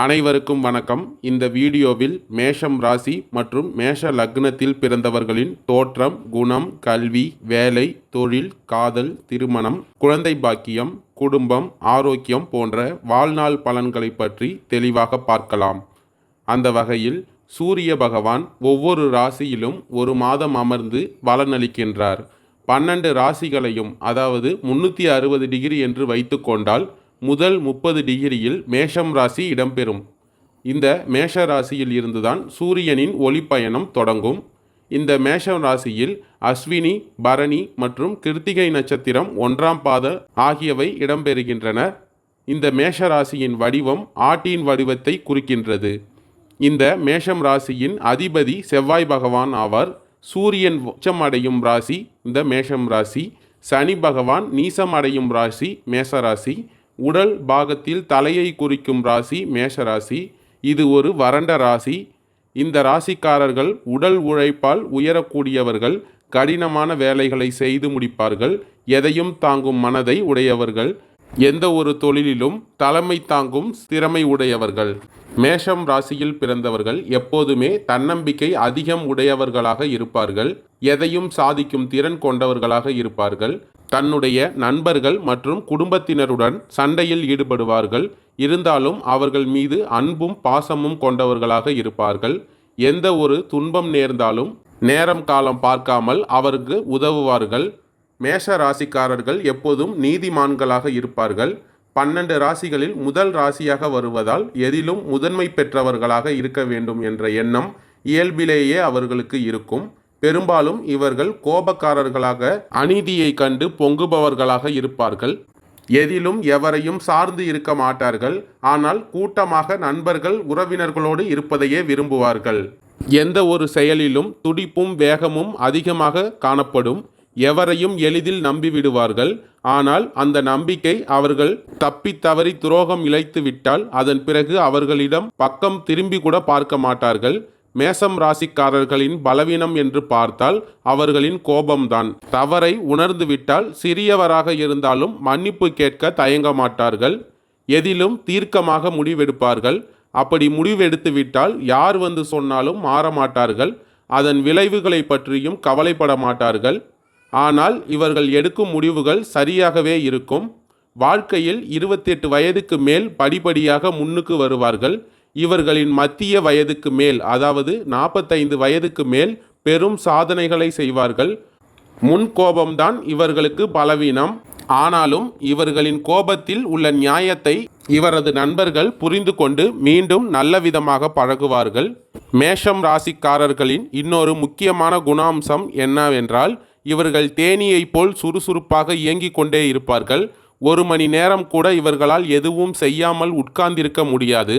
அனைவருக்கும் வணக்கம். இந்த வீடியோவில் மேஷம் ராசி மற்றும் மேஷ லக்னத்தில் பிறந்தவர்களின் தோற்றம் குணம் கல்வி வேலை தொழில் காதல் திருமணம் குழந்தை பாக்கியம் குடும்பம் ஆரோக்கியம் போன்ற வாழ்நாள் பலன்களை பற்றி தெளிவாக பார்க்கலாம். அந்த வகையில் சூரிய பகவான் ஒவ்வொரு ராசியிலும் ஒரு மாதம் அமர்ந்து பலனளிக்கின்றார் பன்னெண்டு ராசிகளையும் அதாவது முன்னூற்றி அறுபது டிகிரி என்று வைத்துக்கொண்டால் முதல் முப்பது டிகிரியில் மேஷம் ராசி இடம்பெறும். இந்த மேஷ ராசியில் இருந்துதான் சூரியனின் ஒளிப்பயணம் தொடங்கும். இந்த மேஷம் ராசியில் அஸ்வினி பரணி மற்றும் கிருத்திகை நட்சத்திரம் ஒன்றாம் பாத ஆகியவை இடம்பெறுகின்றன. இந்த மேஷ ராசியின் வடிவம் ஆட்டின் வடிவத்தை குறிக்கின்றது. இந்த மேஷம் ராசியின் அதிபதி செவ்வாய் பகவான் ஆவார். சூரியன் உச்சம் அடையும் ராசி இந்த மேஷம் ராசி. சனி பகவான் நீசம் அடையும் ராசி. மேஷராசி உடல் பாகத்தில் தலையை குறிக்கும் ராசி மேஷ ராசி. இது ஒரு வறண்ட ராசி. இந்த ராசிக்காரர்கள் உடல் உழைப்பால் உயரக்கூடியவர்கள் கடினமான வேலைகளை செய்து முடிப்பார்கள். எதையும் தாங்கும் மனதை உடையவர்கள். எந்த ஒரு தொழிலிலும் தலைமை தாங்கும் திறமை உடையவர்கள். மேஷம் ராசியில் பிறந்தவர்கள் எப்போதுமே தன்னம்பிக்கை அதிகம் உடையவர்களாக இருப்பார்கள். எதையும் சாதிக்கும் திறன் கொண்டவர்களாக இருப்பார்கள். தன்னுடைய நண்பர்கள் மற்றும் குடும்பத்தினருடன் சண்டையில் ஈடுபடுவார்கள். இருந்தாலும் அவர்கள் மீது அன்பும் பாசமும் கொண்டவர்களாக இருப்பார்கள். எந்த ஒரு துன்பம் நேர்ந்தாலும் நேரம் காலம் பார்க்காமல் அவருக்கு உதவுவார்கள். மேஷ ராசிக்காரர்கள் எப்போதும் நீதிமான்களாக இருப்பார்கள். பன்னெண்டு ராசிகளில் முதல் ராசியாக வருவதால் எதிலும் முதன்மை பெற்றவர்களாக இருக்க வேண்டும் என்ற எண்ணம் இயல்பிலேயே அவர்களுக்கு இருக்கும். பெரும்பாலும் இவர்கள் கோபக்காரர்களாக அநீதியை கண்டு பொங்குபவர்களாக இருப்பார்கள். எதிலும் எவரையும் சார்ந்து இருக்க மாட்டார்கள். ஆனால் கூட்டமாக நண்பர்கள் உறவினர்களோடு இருப்பதையே விரும்புவார்கள். எந்த ஒரு செயலிலும் துடிப்பும் வேகமும் அதிகமாக காணப்படும். எவரையும் எளிதில் நம்பிவிடுவார்கள். ஆனால் அந்த நம்பிக்கை அவர்கள் தப்பி தவறி துரோகம் இழைத்து விட்டால் அதன் பிறகு அவர்களிடம் பக்கம் திரும்பி கூட பார்க்க மாட்டார்கள். மேசம் ராசிக்காரர்களின் பலவீனம் என்று பார்த்தால் அவர்களின் கோபம்தான். தவறை உணர்ந்துவிட்டால் சிறியவராக இருந்தாலும் மன்னிப்பு கேட்க தயங்க மாட்டார்கள். எதிலும் தீர்க்கமாக முடிவெடுப்பார்கள். அப்படி முடிவெடுத்துவிட்டால் யார் வந்து சொன்னாலும் மாற மாட்டார்கள் அதன் விளைவுகளை பற்றியும் கவலைப்பட மாட்டார்கள். ஆனால் இவர்கள் எடுக்கும் முடிவுகள் சரியாகவே இருக்கும். வாழ்க்கையில் இருபத்தெட்டு வயதுக்கு மேல் படிப்படியாக முன்னுக்கு வருவார்கள். இவர்களின் மத்திய வயதுக்கு மேல் அதாவது நாற்பத்தைந்து வயதுக்கு மேல் பெரும் சாதனைகளை செய்வார்கள். முன் கோபம்தான் இவர்களுக்கு பலவீனம். ஆனாலும் இவர்களின் கோபத்தில் உள்ள நியாயத்தை இவரது நண்பர்கள் புரிந்து கொண்டு மீண்டும் நல்ல விதமாக பழகுவார்கள். மேஷம் ராசிக்காரர்களின் இன்னொரு முக்கியமான குணாம்சம் என்னவென்றால் இவர்கள் தேனியைப் போல் சுறுசுறுப்பாக இயங்கிக் கொண்டே இருப்பார்கள். ஒரு மணி நேரம் கூட இவர்களால் எதுவும் செய்யாமல் உட்கார்ந்திருக்க முடியாது.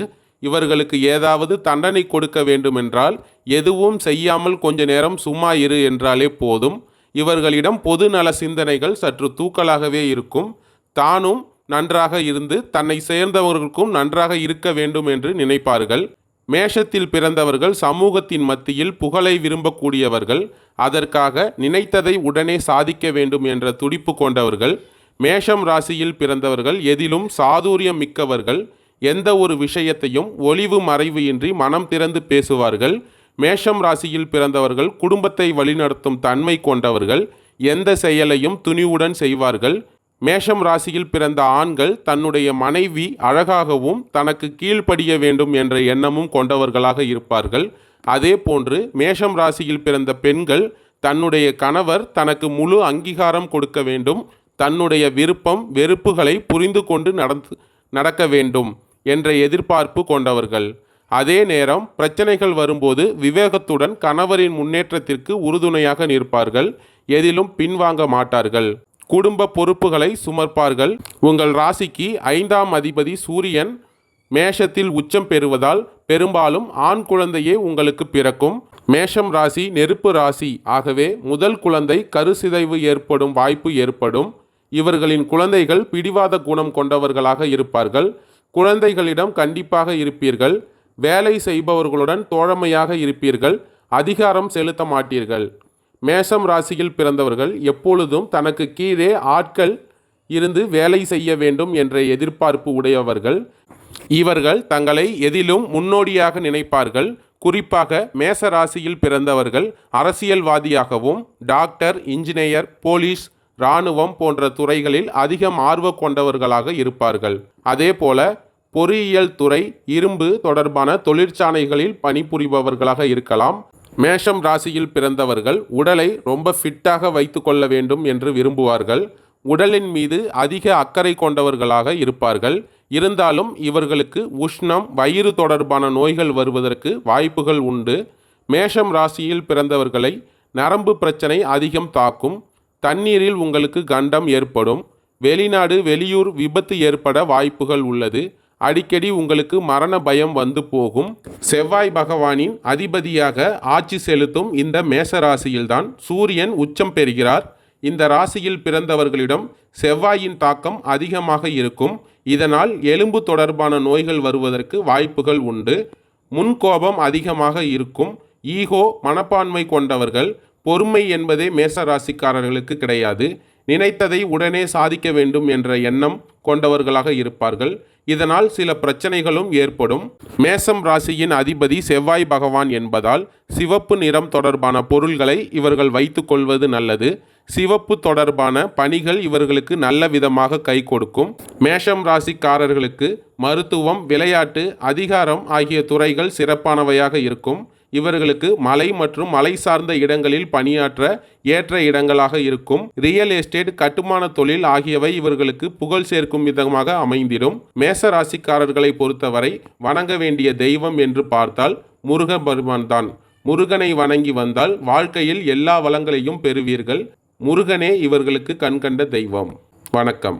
இவர்களுக்கு ஏதாவது தண்டனை கொடுக்க வேண்டுமென்றால் எதுவும் செய்யாமல் கொஞ்ச நேரம் சும்மா இரு என்றாலே போதும். இவர்களிடம் பொது நல சிந்தனைகள் சற்று தூக்கலாகவே இருக்கும். தானும் நன்றாக இருந்து தன்னை சேர்ந்தவர்களுக்கும் நன்றாக இருக்க வேண்டும் என்று நினைப்பார்கள். மேஷத்தில் பிறந்தவர்கள் சமூகத்தின் மத்தியில் புகழை விரும்பக்கூடியவர்கள். அதற்காக நினைத்ததை உடனே சாதிக்க வேண்டும் என்ற துடிப்பு கொண்டவர்கள். மேஷம் ராசியில் பிறந்தவர்கள் எதிலும் சாதுரியம் மிக்கவர்கள். எந்த ஒரு விஷயத்தையும் ஒளிவு மறைவு இன்றி மனம் திறந்து பேசுவார்கள். மேஷம் ராசியில் பிறந்தவர்கள் குடும்பத்தை வழிநடத்தும் தன்மை கொண்டவர்கள் எந்த செயலையும் துணிவுடன் செய்வார்கள். மேஷம் ராசியில் பிறந்த ஆண்கள் தன்னுடைய மனைவி அழகாகவும் தனக்கு கீழ்ப்படிய வேண்டும் என்ற எண்ணமும் கொண்டவர்களாக இருப்பார்கள். அதே போன்று மேஷம் ராசியில் பிறந்த பெண்கள் தன்னுடைய கணவர் தனக்கு முழு அங்கீகாரம் கொடுக்க வேண்டும். தன்னுடைய விருப்பம் வெறுப்புகளை புரிந்து கொண்டு நடந்து நடக்க வேண்டும் என்ற எதிர்பார்ப்பு கொண்டவர்கள். அதே நேரம் பிரச்சனைகள் வரும்போது விவேகத்துடன் கணவரின் முன்னேற்றத்திற்கு உறுதுணையாக நிற்பார்கள். எதிலும் பின்வாங்க மாட்டார்கள். குடும்ப பொறுப்புகளை சுமர்ப்பார்கள். உங்கள் ராசிக்கு ஐந்தாம் அதிபதி சூரியன் மேஷத்தில் உச்சம் பெறுவதால் பெரும்பாலும் ஆண் குழந்தையே உங்களுக்கு பிறக்கும். மேஷம் ராசி நெருப்பு ராசி. ஆகவே முதல் குழந்தை கருசிதைவு ஏற்படும் வாய்ப்பு ஏற்படும். இவர்களின் குழந்தைகள் பிடிவாத குணம் கொண்டவர்களாக இருப்பார்கள். குழந்தைகளிடம் கண்டிப்பாக இருப்பீர்கள். வேலை செய்பவர்களுடன் தோழமையாக இருப்பீர்கள். அதிகாரம் செலுத்த மாட்டீர்கள். மேஷம் ராசியில் பிறந்தவர்கள் எப்பொழுதும் தனக்கு கீழே ஆட்கள் இருந்து வேலை செய்ய வேண்டும் என்ற எதிர்பார்ப்பு உடையவர்கள். இவர்கள் தங்களை எதிலும் முன்னோடியாக நினைப்பார்கள். குறிப்பாக மேச ராசியில் பிறந்தவர்கள் அரசியல்வாதியாகவும் டாக்டர் இன்ஜினியர் போலீஸ் இராணுவம் போன்ற துறைகளில் அதிகம் ஆர்வம் கொண்டவர்களாக இருப்பார்கள். அதேபோல பொறியியல் துறை இரும்பு தொடர்பான தொழிற்சாலைகளில் பணிபுரிபவர்களாக இருக்கலாம். மேஷம் ராசியில் பிறந்தவர்கள் உடலை ரொம்ப ஃபிட்டாக வைத்துக்கொள்ள வேண்டும் என்று விரும்புவார்கள். உடலின் மீது அதிக அக்கறை கொண்டவர்களாக இருப்பார்கள். இருந்தாலும் இவர்களுக்கு உஷ்ணம் வயிறு தொடர்பான நோய்கள் வருவதற்கு வாய்ப்புகள் உண்டு. மேஷம் ராசியில் பிறந்தவர்களை நரம்பு பிரச்சனை அதிகம் தாக்கும். தண்ணீரில் உங்களுக்கு கண்டம் ஏற்படும். வெளிநாடு வெளியூர் விபத்து ஏற்பட வாய்ப்புகள் உள்ளது. அடிக்கடி உங்களுக்கு மரண பயம் வந்து போகும். செவ்வாய் பகவானின் அதிபதியாக ஆட்சி செலுத்தும் இந்த மேச ராசியில்தான் சூரியன் உச்சம் பெறுகிறார். இந்த ராசியில் பிறந்தவர்களிடம் செவ்வாயின் தாக்கம் அதிகமாக இருக்கும். இதனால் எலும்பு தொடர்பான நோய்கள் வருவதற்கு வாய்ப்புகள் உண்டு. முன்கோபம் அதிகமாக இருக்கும். ஈகோ மனப்பான்மை கொண்டவர்கள் பொறுமை என்பதே மேச ராசிக்காரர்களுக்கு கிடையாது. நினைத்ததை உடனே சாதிக்க வேண்டும் என்ற எண்ணம் கொண்டவர்களாக இருப்பார்கள். இதனால் சில பிரச்சனைகளும் ஏற்படும். மேசம் ராசியின் அதிபதி செவ்வாய் பகவான் என்பதால் சிவப்பு நிறம் தொடர்பான பொருள்களை இவர்கள் வைத்துக்கொள்வது நல்லது. சிவப்பு தொடர்பான பணிகள் இவர்களுக்கு நல்ல விதமாக கை கொடுக்கும். மேஷம் ராசிக்காரர்களுக்கு மருத்துவம் விளையாட்டு அதிகாரம் ஆகிய துறைகள் சிறப்பானவையாக இருக்கும். இவர்களுக்கு மலை மற்றும் மலை சார்ந்த இடங்களில் பணியாற்ற ஏற்ற இடங்களாக இருக்கும். ரியல் எஸ்டேட் கட்டுமான தொழில் ஆகியவை இவர்களுக்கு புகழ் சேர்க்கும் விதமாக அமைந்திடும். மேச ராசிக்காரர்களை பொறுத்தவரை வணங்க வேண்டிய தெய்வம் என்று பார்த்தால் முருக தான். முருகனை வணங்கி வந்தால் வாழ்க்கையில் எல்லா வளங்களையும் பெறுவீர்கள். முருகனே இவர்களுக்கு கண்கண்ட தெய்வம். வணக்கம்.